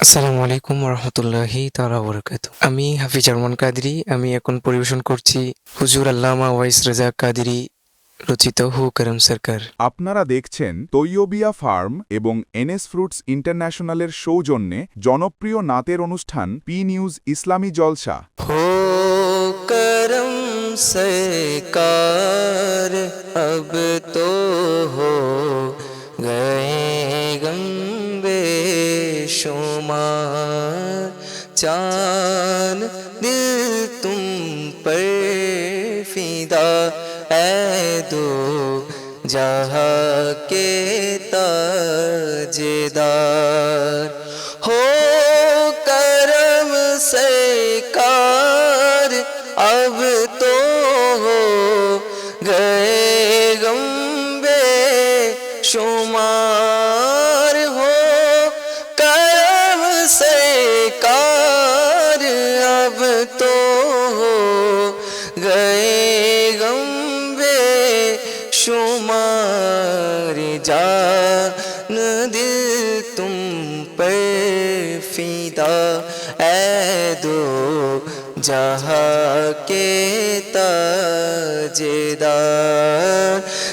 আসসালামু আলাইকুম রহমতুল্লাহি তালা বরকাত আমি হাফিজ আরমান কাদরি আমি এখন পরিবেশন করছি হুজুর আল্লামা ওয়াইস রেজা কাদরি রচিত হু করম সরকার। আপনারা দেখছেন তৈয়বিয়া ফার্ম এবং এনএস ফ্রুটস ইন্টারন্যাশনালের সৌজন্যে জনপ্রিয় নাতের অনুষ্ঠান পি নিউজ ইসলামী জলসা। হো করম সরকার جان دل تم پر فیدا اے دو جہاں کے تاجدار تم پر فیدا اے دو جہاں کے تاجدار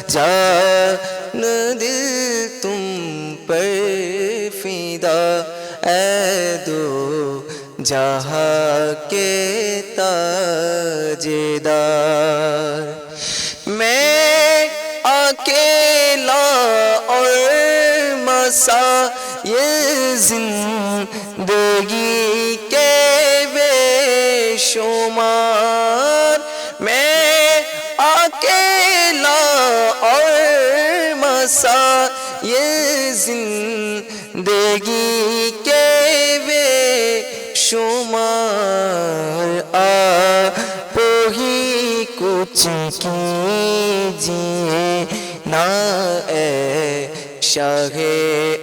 جان دل تم پر فیدا اے دو جہاں کے تاجدار میں اکیلا اور مسا زندگی کے بے شمار میں اکیلا اور مسا یہ زندگی کے بے شمار آ پوہی کچھ کیجیے نہ اے شاہ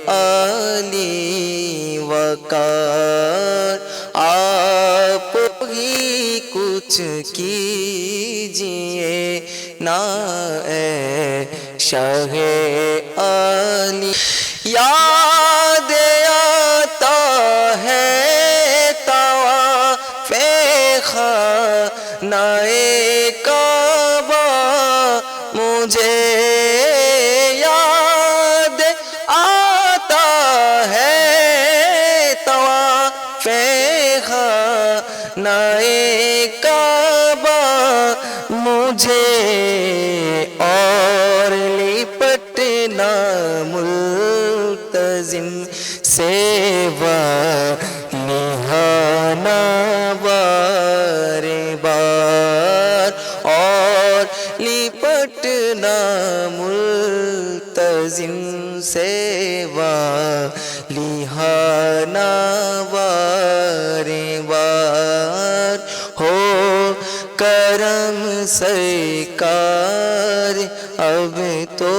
علی وقار آپ ہی کچھ کیجیے نا اے شاہ علی۔ یا خانائے کعبہ مجھے اور لپٹنا ملتظم سیوا پٹنا ملتظم سیوا لیہانا وار وار ہو، کرم سرکار اب تو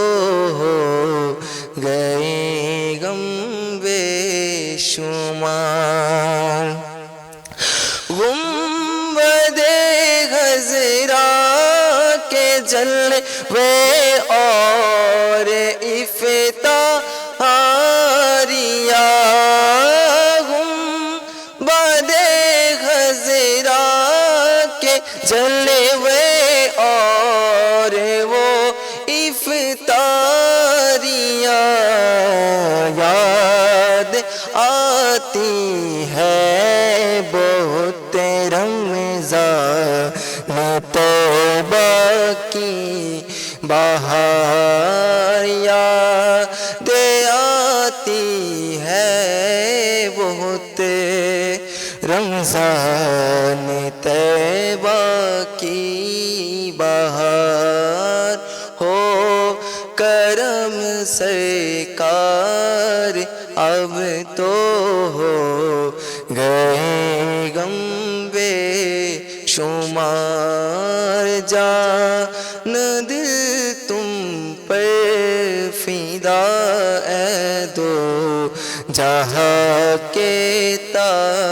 ہو۔ گئے غم بے شمار۔ غم بدے غزے جلوے اور افتاریاں ہم باد خزرا کے جلوے اور وہ افتاریاں یاد آتی ہے بہار یاد آتی ہے بہت رمضان طیبہ کی بہار ہو کرم سرکار اب تو ہو گئے اے دو جہاں کے تاجدار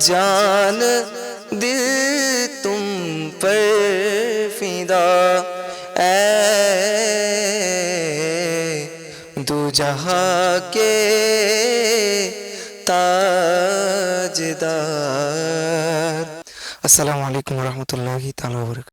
جان دل تم پر فیدا اے دو جہاں کے تاجدار۔ السلام علیکم ورحمۃ اللہ تعالیٰ وبرکاتہ۔